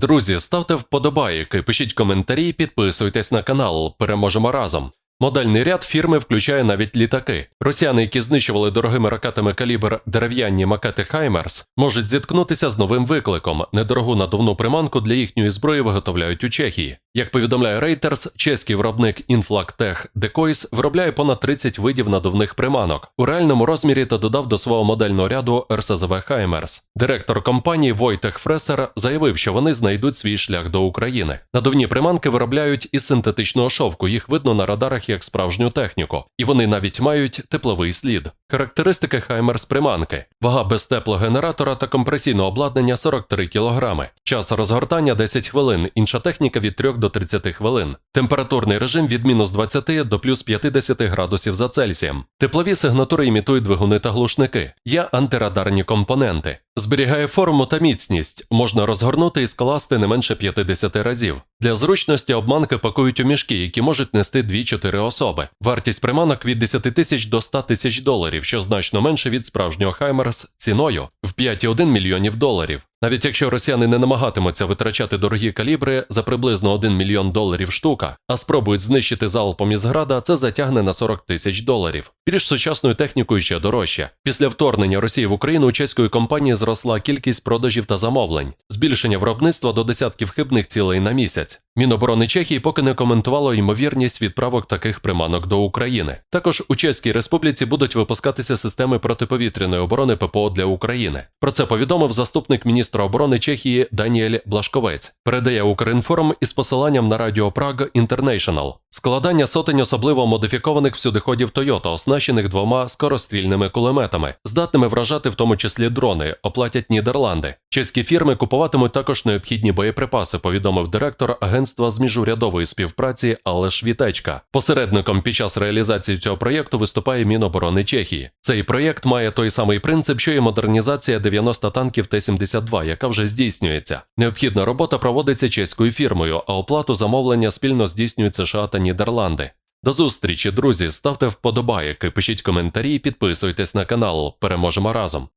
Друзі, ставте вподобайки, пишіть коментарі, підписуйтесь на канал. Переможемо разом. Модельний ряд фірми включає навіть літаки. Росіяни, які знищували дорогими ракетами калібр дерев'яні макети Хаймерс, можуть зіткнутися з новим викликом. Недорогу надувну приманку для їхньої зброї виготовляють у Чехії. Як повідомляє Reuters, чеський виробник Inflactech Decoys виробляє понад 30 видів надувних приманок у реальному розмірі та додав до свого модельного ряду РСЗВ Хаймерс. Директор компанії Войтех Фресер заявив, що вони знайдуть свій шлях до України. Надувні приманки виробляють із синтетичного шовку. Їх видно на радарах як справжню техніку, і вони навіть мають тепловий слід. Характеристики Хаймерс приманки: вага без теплогенератора та компресійного обладнання 43 кг. Час розгортання 10 хвилин, інша техніка від 3 до 30 хвилин. Температурний режим від мінус 20 до плюс 50 градусів за Цельсієм. Теплові сигнатури імітують двигуни та глушники. Є антирадарні компоненти. Зберігає форму та міцність, можна розгорнути і скласти не менше 50 разів. Для зручності обманки пакують у мішки, які можуть нести 2-4 особи. Вартість приманок від 10 тисяч до 100 тисяч доларів, що значно менше від справжнього Хаймерс ціною в 5,1 мільйонів доларів. Навіть якщо росіяни не намагатимуться витрачати дорогі калібри за приблизно 1 мільйон доларів штука, а спробують знищити залпом із града, це затягне на 40 тисяч доларів. Більш сучасною технікою ще дорожче. Після вторгнення Росії в Україну у чеської компанії зросла кількість продажів та замовлень, збільшення виробництва до десятків хибних цілей на місяць. Міноборони Чехії поки не коментувало ймовірність відправок таких приманок до України. Також у Чеській Республіці будуть випускатися системи протиповітряної оборони ППО для України. Про це повідомив заступник міністра оборони Чехії Даніель Блашковець. Передає Укрінформ із посиланням на радіо Prague International. Складання сотень особливо модифікованих всюдиходів Toyota, оснащених двома скорострільними кулеметами, здатними вражати в тому числі дрони, оплатять Нідерланди. Чеські фірми купуватимуть також необхідні боєприпаси, повідомив директор агентства з міжурядової співпраці Алеш Вітечка. Посередником під час реалізації цього проєкту виступає Міноборони Чехії. Цей проєкт має той самий принцип, що і модернізація 90 танків Т-72, яка вже здійснюється. Необхідна робота проводиться чеською фірмою, а оплату замовлення спільно здійснюють США та Нідерланди. До зустрічі, друзі! Ставте вподобайки, пишіть коментарі і підписуйтесь на канал. Переможемо разом!